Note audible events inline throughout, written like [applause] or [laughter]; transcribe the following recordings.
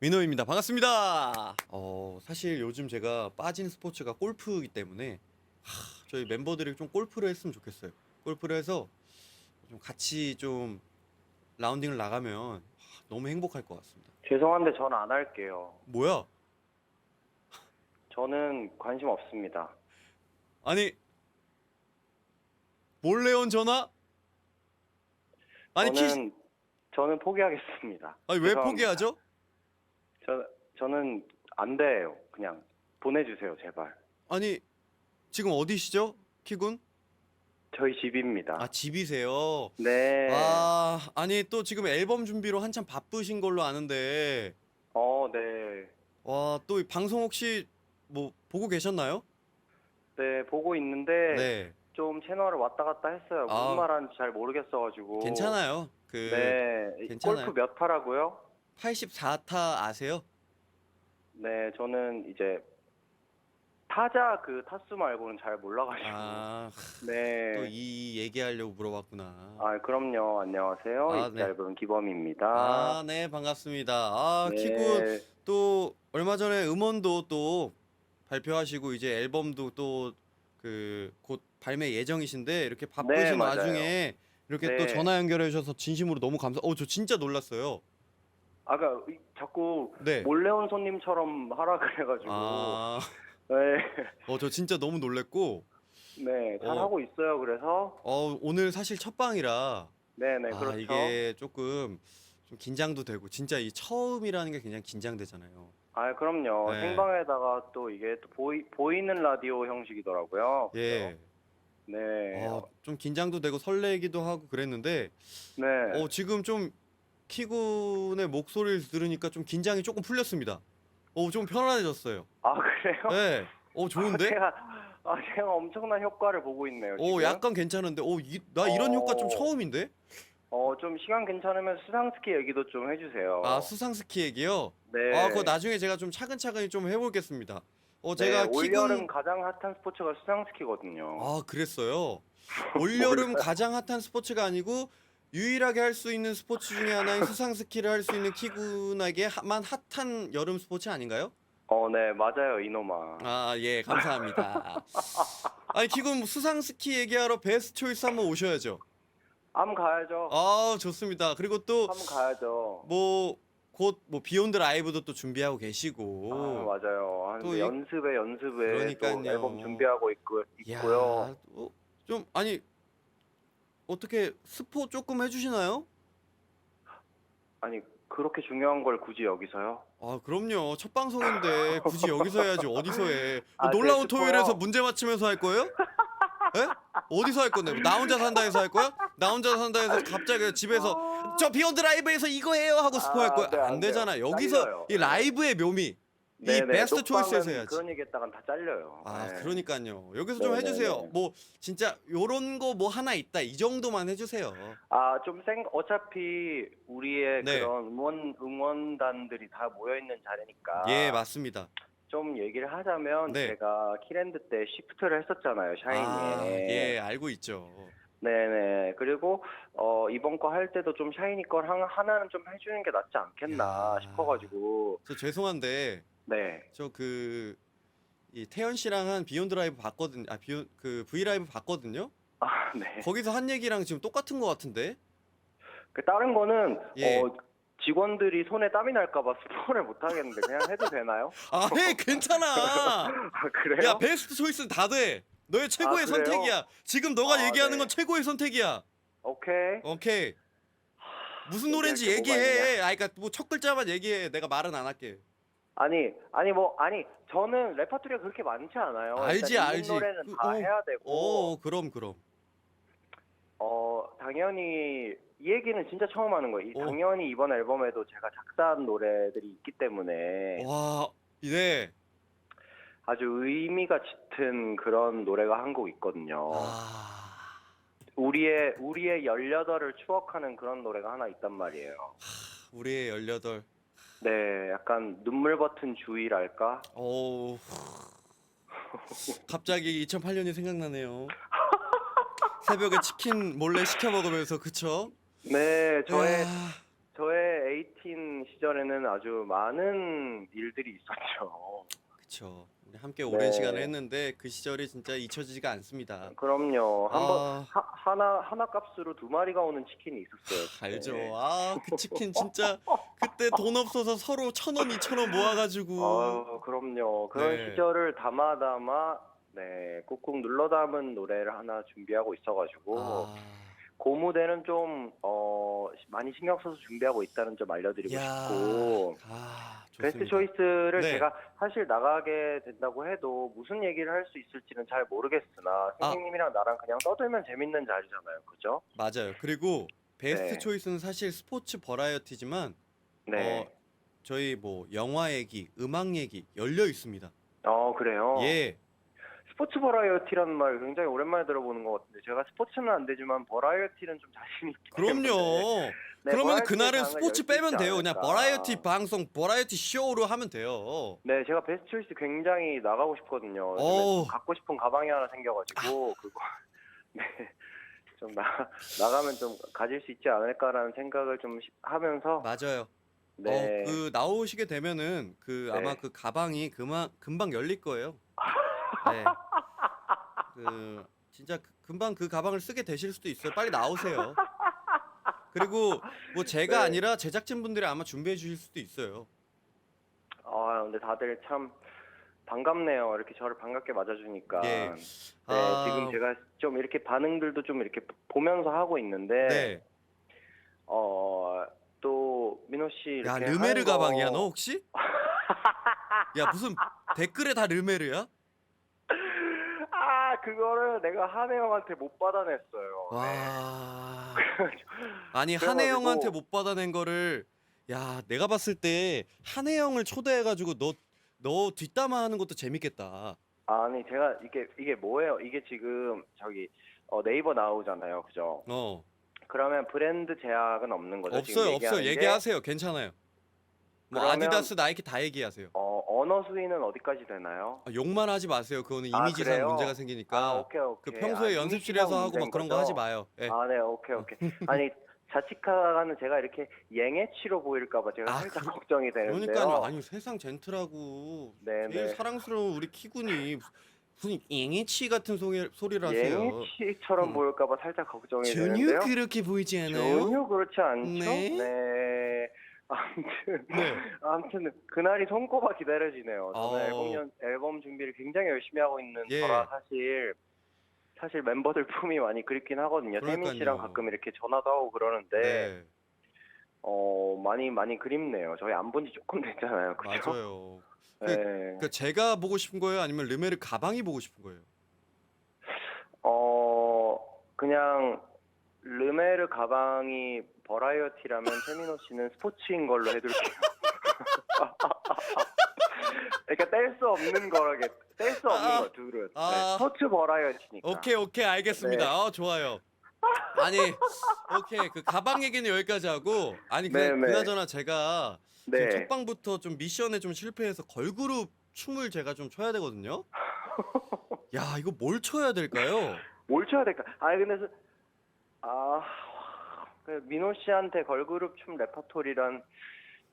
민호입니다. 반갑습니다. 어, 사실 요즘 제가 빠진 스포츠가 골프이기 때문에 하, 저희 멤버들이 좀 골프를 했으면 좋겠어요. 골프를 해서 좀 같이 좀 라운딩을 나가면 하, 너무 행복할 것 같습니다. 죄송한데 저는 안 할게요. 뭐야? 저는 관심 없습니다. 아니 몰래 온 전화? 아니 키 저는 저는 포기하겠습니다. 아니 왜 죄송합니다. 포기하죠? 저 저는 안 돼요. 그냥 보내주세요 제발. 아니 지금 어디시죠? 키군? 저희 집입니다. 아 집이세요. 네. 아 아니 또 지금 앨범 준비로 한참 바쁘신 걸로 아는데 어, 네. 와 또 방송 혹시 뭐 보고 계셨나요? 네 보고 있는데 네좀 채널을 왔다 갔다 했어요. 무슨 아. 말하는지 잘 모르겠어가지고. 괜찮아요. 그 네. 괜찮아요. 골프 몇 타라고요? 84타 아세요? 네, 저는 이제 타자 그 타수 말고는 잘 몰라가지고. 아 네. 또 이 얘기하려고 물어봤구나. 아, 그럼요. 안녕하세요. 아, 이 네. 짧은 기범입니다. 아, 네, 반갑습니다. 아, 네. 키군 또 얼마 전에 음원도 또 발표하시고 이제 앨범도 또 그 곧 발매 예정이신데 이렇게 바쁘신 네, 맞아요. 와중에 이렇게 또 네. 전화 연결해 주셔서 진심으로 너무 감사. 어, 저 진짜 놀랐어요. 아까 이- 자꾸 네. 몰래 온 손님처럼 하라 그래가지고. 아, [laughs] 네. 어, 저 진짜 너무 놀랬고, 네, 잘 어. 하고 있어요. 그래서. 어, 오늘 사실 첫 방이라 네 네, 아, 그렇죠. 이게 조금 좀 긴장도 되고 진짜 이 처음이라는 게 굉장히 긴장되잖아요. 아, 그럼요. 네. 생방에다가 또 이게 또 보이, 보이는 라디오 형식이더라고요. 예. 네. 어, 좀 긴장도 되고 설레기도 하고 그랬는데 네. 어, 지금 좀 키군의 목소리를 들으니까 좀 긴장이 조금 풀렸습니다. 어, 좀 편안해졌어요. 아, 그래요? 네. 어, 좋은데? 제가, 아, 제가 엄청난 효과를 보고 있네요. 어, 지금. 약간 괜찮은데. 어, 이, 나 이런 효과 좀 어. 처음인데? 어, 좀 시간 괜찮으면 수상스키 얘기도 좀 해주세요. 아, 수상 스키 얘기요? 네. 아, 그거 나중에 제가 좀 차근차근히 좀 해보겠습니다. 어, 제가 네, 올여름 키군 가장 핫한 스포츠가 수상스키거든요. 아, 그랬어요. [laughs] 올여름 가장 핫한 스포츠가 아니고 유일하게 할 수 있는 스포츠 중에 하나인 수상 스키를 할 수 있는 키군에게만 핫한 여름 스포츠 아닌가요? 어, 네, 맞아요, 이노마. 아, 예, 감사합니다. [laughs] 아니, 키군 수상 스키 얘기하러 베스트 초이스 한번 오셔야죠. 함 가야죠. 아, 좋습니다. 그리고 또함 가야죠. 뭐 곧 뭐 비욘드 라이브도 또 준비하고 아, 계시고. 맞아요. 한 또 이- 연습에 연습에 그러니까요. 또 앨범 준비하고 있고, 있고요. 어, 좀 아니 어떻게 스포 조금 해주시나요? 아니, 그렇게 중요한 걸 굳이 여기서요? 아 그럼요 첫 방송인데 [laughs] 굳이 여기서 해야지 어디서 해뭐 아, 네, 놀라운 스포요? 토요일에서 문제 맞추면서 할 거예요? 에? 어디서 할 건데 나 혼자 산다에서 할 거야? 나 혼자 산다에서 갑자기 집에서 저 비욘드 라이브에서 이거 해요 하고 스포 할 아, 거야 네, 안 안 돼요. 되잖아 여기서 잘려요. 이 라이브의 묘미 이 네네, 베스트 초이스에서 해야지 그런 얘기 했다간 다 잘려요. 아 네. 그러니까요 여기서 좀 네네네. 해주세요 뭐 진짜 요런 거 뭐 하나 있다 이 정도만 해주세요 아, 좀 생, 어차피 우리의 네. 그런 응원, 응원단들이 다 모여있는 자리니까. 예 맞습니다 좀 얘기를 하자면 네. 제가 키랜드 때 시프트를 했었잖아요, 샤이니에. 아, 예 알고 있죠 네네. 그리고 어, 이번 거 할 때도 좀 샤이니 걸 하나, 하나는 좀 해주는 게 낫지 않겠나 야. 싶어가지고. 저 죄송한데 네. 저 그 이 태연 씨랑 한 비욘드 라이브 봤거든요. 아 비욘 그 V 라이브 봤거든요. 아, 네. 거기서 한 얘기랑 지금 똑같은 것 같은데. 그 다른 거는 예. 어, 직원들이 손에 땀이 날까봐 스포를 못 하겠는데 그냥 해도 되나요? [laughs] 아, 해 괜찮아. [laughs] 아, 그래요? 야 베스트 초이스는 다 돼. 너의 최고의 아, 그래요? 선택이야. 지금 너가 아, 얘기하는 네. 건 최고의 선택이야. 오케이. 오케이. 무슨 얘기할 노래인지 게 뭐가 얘기해. 아, 그러니까 뭐 첫 글자만 얘기해. 내가 말은 안 할게. 아니, 아니 뭐 아니 저는 레퍼토리가 그렇게 많지 않아요. 알지, 일단 알지. 있는 노래는 그, 다 어, 해야 되고. 어, 그럼 그럼. 어, 당연히 이 얘기는 진짜 처음 하는 거예요. 이 어. 당연히 이번 앨범에도 제가 작사한 노래들이 있기 때문에 와, 네. 아주 의미가 짙은 그런 노래가 한 곡 있거든요. 아, 우리의 우리의 18을 추억하는 그런 노래가 하나 있단 말이에요. 우리의 18. 네, 약간 눈물 버튼 주의랄까? 오. 갑자기 2008년이 생각나네요. 새벽에 치킨 몰래 시켜 먹으면서 그쵸? 네, 저의 와, 저의 18 시절에는 아주 많은 일들이 있었죠. 그쵸. 우리 함께 오랜 네. 시간을 했는데 그 시절이 진짜 잊혀지지가 않습니다. 그럼요. 한번 아, 하, 하나 하나 값으로 두 마리가 오는 치킨이 있었어요. 알죠. 네. 아, 그 치킨 진짜 그때 돈 없어서 서로 천 원, 이천 원 모아가지고. 아유, 그럼요. 그런 네. 시절을 담아 담아 네 꾹꾹 눌러 담은 노래를 하나 준비하고 있어가지고 아, 그 무대는 좀 어, 많이 신경 써서 준비하고 있다는 점 알려드리고 야, 싶고 아, 베스트 좋습니다. 초이스를 네. 제가 사실 나가게 된다고 해도 무슨 얘기를 할 수 있을지는 잘 모르겠으나 아. 선생님이랑 나랑 그냥 떠들면 재밌는 자리잖아요, 그죠? 맞아요. 그리고 베스트 네. 초이스는 사실 스포츠 버라이어티지만 네. 어, 저희 뭐 영화 얘기, 음악 얘기 열려 있습니다. 어, 그래요. 예. 스포츠 버라이어티라는 말 굉장히 오랜만에 들어보는 것 같은데 제가 스포츠는 안 되지만 버라이어티는 좀 자신 있기 때문에 그럼요. 네, 그러면 버라이어티 그날은 장을 스포츠 빼면 있지 돼요. 그냥 않을까. 버라이어티 방송, 버라이어티 쇼로 하면 돼요. 네, 제가 베스트 초이스 굉장히 나가고 싶거든요. 요즘에. 아. 갖고 싶은 가방이 하나 생겨가지고 그거 [laughs] 네. 좀 나, 나가면 좀 가질 수 있지 않을까라는 생각을 좀 시- 하면서 맞아요. 네. 어, 그 나오시게 되면은 그 아마 네. 그 가방이 금방 금방 열릴 거예요. [laughs] 네. [laughs] 그 진짜 그- 금방 그 가방을 쓰게 되실 수도 있어요. 빨리 나오세요. 그리고 뭐 제가 네. 아니라 제작진 분들이 아마 준비해 주실 수도 있어요. 아, 근데 다들 참 반갑네요. 이렇게 저를 반갑게 맞아주니까. 예. 네, 아, 지금 제가 좀 이렇게 반응들도 좀 이렇게 보면서 하고 있는데, 네. 어, 또 민호 씨야 이렇게 르메르 하는 거- 가방이야 너 혹시? [laughs] 야 무슨 댓글에 다 르메르야? 아, 그거를 내가 한혜 형한테 못 받아냈어요. 와. [laughs] 아니 그래가지고- 한혜영한테 못 받아낸 거를 야 내가 봤을 때 한혜영을 초대해가지고 너 너 뒷담화 하는 것도 재밌겠다. 아니 제가 이게 이게 뭐예요? 이게 지금 저기 어, 네이버 나오잖아요, 그죠? 어 그러면 브랜드 제약은 없는 거죠? 지금 없어요 없어요 얘기하는 게? 얘기하세요 괜찮아요. 뭐 그러면- 아디다스 나이키 다 얘기하세요. 어, 언어 수위는 어디까지 되나요? 아, 욕만 하지 마세요. 그거는 아, 이미지상 그래요? 문제가 아, 생기니까 오케이 오케이. 그 평소에 아, 연습실에서 하고 막 문제인 그런 거 거죠? 하지 마요. 예. 아, 네, 오케이 오케이. [laughs] 아니 자칫하가는 제가 이렇게 앵애치로 보일까봐 제가 아, 살짝 그- 걱정이 되는데요. 그러니까요. 아니 세상 젠틀하고 네, 제일 네. 사랑스러운 우리 키군이 무슨 잉이치 같은 소리, 소리를 하세요. 앵애치처럼 음. 보일까봐 살짝 걱정이 전혀 되는데요. 그렇게 보이지 않아요. 전혀 그렇지 않죠. 네. 네. 아무튼 네. [laughs] 아무튼 그날이 손꼽아 기다려지네요. 저는 어. 앨범, 연- 앨범 준비를 굉장히 열심히 하고 있는 예. 거라 사실 사실 멤버들 품이 많이 그립긴 하거든요. 태민 씨랑 그러니까요. 가끔 이렇게 전화도 하고 그러는데 네. 어 많이 많이 그립네요. 저희 안 본 지 조금 됐잖아요. 그렇죠? 맞아요. [laughs] 네. 그러니까 제가 보고 싶은 거예요, 아니면 르메르 가방이 보고 싶은 거예요. 어 그냥 르메르 가방이 버라이어티라면 태민호 씨는 스포츠인 걸로 해둘게요. [laughs] 그러니까 뗄 수 없는 거라게 뗄수 없는 아, 거 둘은 아. 네, 스포츠 버라이어티니까. 오케이 오케이 알겠습니다. 네. 어, 좋아요. 아니 오케이 그 가방 얘기는 여기까지 하고 아니 그, 네, 네. 그나저나 제가 지금 네. 첫 방부터 좀 미션에 좀 실패해서 걸그룹 춤을 제가 좀 춰야 되거든요. [laughs] 야 이거 뭘 춰야 될까요? 뭘 쳐야 될까? 아 근데 서- 아 그 민호 씨한테 걸그룹 춤 레퍼토리란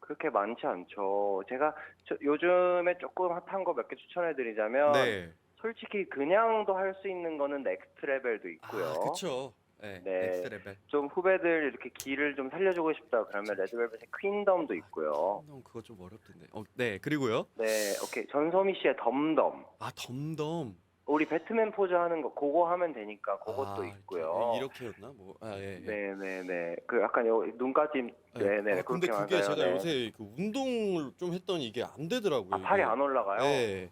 그렇게 많지 않죠. 제가 저- 요즘에 조금 핫한 거 몇 개 추천해드리자면 네. 솔직히 그냥도 할 수 있는 거는 넥스트 레벨도 있고요. 아 그쵸. 네. 네. 넥스트 레벨. 좀 후배들 이렇게 길을 좀 살려주고 싶다 그러면 레드벨벳의 퀸덤도 있고요. 너 그거 좀 어렵던데. 어, 네 그리고요. 네, 오케이 전소미 씨의 덤덤. 아 덤덤. 우리 배트맨 포즈 하는 거 그거 하면 되니까 그것도 아, 있고요. 이렇게였나? 뭐, 아, 예, 예. 네, 네, 네. 그 약간 요 눈까지 네, 네. 아, 근데 그렇게 그게 맞아요. 제가 네. 요새 그 운동을 좀 했더니 이게 안 되더라고요. 아, 팔이 이게. 안 올라가요. 네.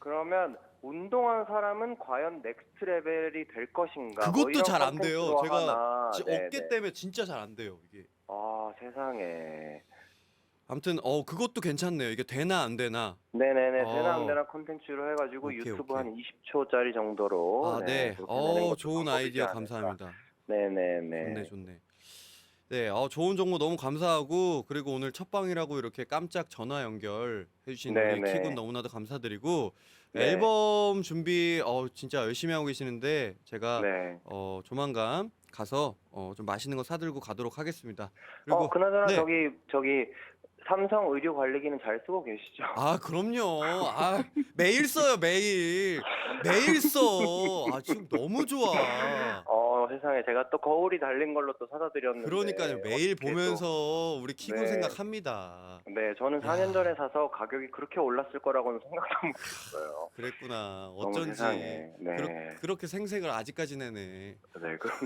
그러면 운동한 사람은 과연 넥스트 레벨이 될 것인가? 뭐 그것도 이런 잘 안 돼요. 컨텐츠로 제가 하나. 지- 네, 어깨 네. 때문에 진짜 잘 안 돼요, 이게. 아, 세상에. 아무튼 어 그것도 괜찮네요. 이게 되나 안 되나. 네네네. 어. 되나 안 되나 콘텐츠로 해가지고 오케이, 유튜브 오케이. 한 20초짜리 정도로. 아, 네. 그렇게 내는 어, 것도 좋은 방법이지 아이디어 않을까. 감사합니다. 네네네. 좋네, 좋네. 네, 어, 좋은 정보 너무 감사하고 그리고 오늘 첫 방이라고 이렇게 깜짝 전화 연결 해 주신 네, 우리 네. 키군 너무나도 감사드리고 네. 앨범 준비 어, 진짜 열심히 하고 계시는데 제가 네. 어, 조만간 가서 어, 좀 맛있는 거 사들고 가도록 하겠습니다. 그리고 어, 그나저나 네. 저기 저기 삼성 의류 관리기는 잘 쓰고 계시죠? 아 그럼요. 아 매일 써요 매일 매일 써. 아 지금 너무 좋아. 어, 세상에 제가 또 거울이 달린 걸로 또 사다 드렸는데 그러니까요 매일 어떻게 또- 보면서 우리 키군 네. 생각합니다. 네, 저는 4년 야. 전에 사서 가격이 그렇게 올랐을 거라고는 생각도 못했어요. 그랬구나. 너무 어쩐지 세상에. 네. 그렇, 게 생색을 아직까지 내네. 네, 그럼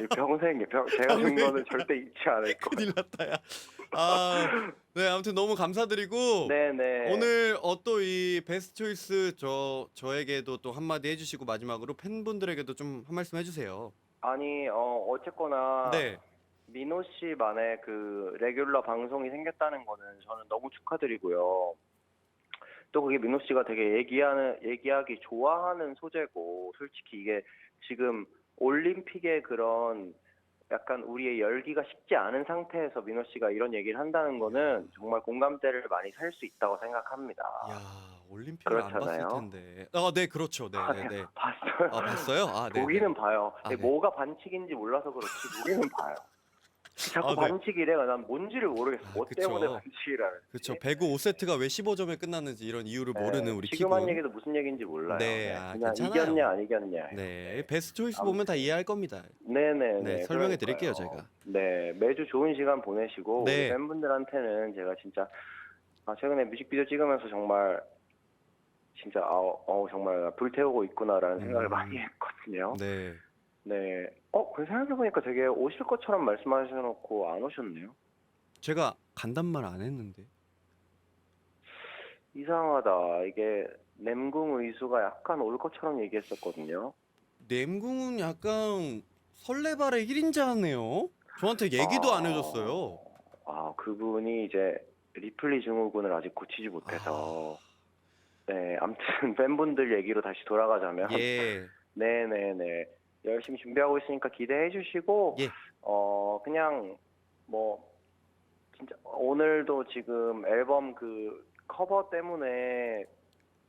이 평생 평, 제가 준 거는 절대 잊지 않을 거예요. 큰일 났다 야. 아, 네 아무튼 너무 감사드리고 네, 네. 오늘 어 또이 베스트 초이스 저 저에게도 또 한마디 해주시고 마지막으로 팬분들에게도 좀 한 말씀 해주세요. 아니, 어, 어쨌거나 네. 민호 씨만의 그 레귤러 방송이 생겼다는 거는 저는 너무 축하드리고요. 또 그게 민호 씨가 되게 얘기하는 얘기하기 좋아하는 소재고 솔직히 이게 지금 올림픽의 그런 약간 우리의 열기가 식지 않은 상태에서 민호 씨가 이런 얘기를 한다는 거는 정말 공감대를 많이 살 수 있다고 생각합니다. 야 올림픽을 안 그렇잖아요. 봤을 텐데. 아, 네 그렇죠. 네, 아, 네, 네. 봤어요. 아 봤어요? 아, 네. 보기는 봐요. 아, 네. 뭐가 반칙인지 몰라서 그렇지 보기는 봐요. 자꾸 아, 네. 반칙이래. 난 뭔지를 모르겠어. 아, 뭐 그쵸. 때문에 반칙이라는. 그렇죠. 배구 5세트가 왜 15점에 끝났는지 이런 이유를 모르는 우리 네, 지금 한. 얘기도 무슨 얘기인지 몰라요. 네, 아, 그냥 괜찮아요. 이겼냐 안 이겼냐. 네, 베스트 초이스. 보면 다 이해할 겁니다. 네네네. 네, 설명해 드릴게요, 제가. 네, 매주 좋은 시간 보내시고 네. 우리 팬분들한테는 제가 진짜 아, 최근에 뮤직비디오 찍으면서 정말 진짜 어, 어 정말 불태우고 있구나라는 생각을 음. 많이 했거든요. 네. 네. 어, 그 생각해보니까 되게 오실 것처럼 말씀하셔놓고 안 오셨네요. 제가 간단 말 안 했는데. 이상하다. 이게 냄궁 의수가 약간 올 것처럼 얘기했었거든요. 냄궁은 약간 설레발의 1인자네요. 저한테 얘기도 안 해줬어요. 아, 그분이 이제 리플리 증후군을 아직 고치지 못해서. 네, 아무튼 [laughs] 팬분들 얘기로 다시 돌아가자면. 예. 네네네. 열심히 준비하고 있으니까 기대해 주시고, 예. 어, 그냥, 뭐, 진짜, 오늘도 지금 앨범 그 커버 때문에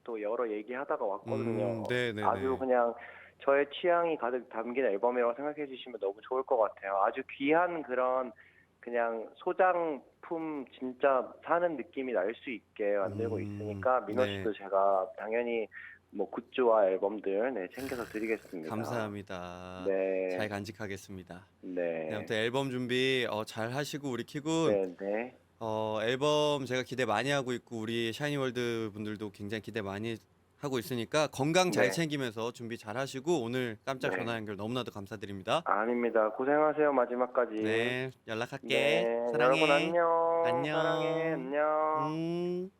또 여러 얘기하다가 왔거든요. 음, 네네네. 아주 그냥 저의 취향이 가득 담긴 앨범이라고 생각해 주시면 너무 좋을 것 같아요. 아주 귀한 그런 그냥 소장품 진짜 사는 느낌이 날 수 있게 만들고 음, 있으니까 민호 네. 씨도 제가 당연히 뭐 굿즈와 앨범들 네, 챙겨서 드리겠습니다. 감사합니다. 네. 잘 간직하겠습니다. 네. 네, 아무튼 앨범 준비 어, 잘 하시고 우리 키군 네, 네. 어, 앨범 제가 기대 많이 하고 있고 우리 샤이니월드 분들도 굉장히 기대 많이 하고 있으니까 건강 잘 네. 챙기면서 준비 잘 하시고 오늘 깜짝 네. 전화 연결 너무나도 감사드립니다. 아닙니다. 고생하세요 마지막까지. 네, 연락할게. 네, 사랑해. 여러분 안녕. 안녕. 사랑해. 안녕. 음.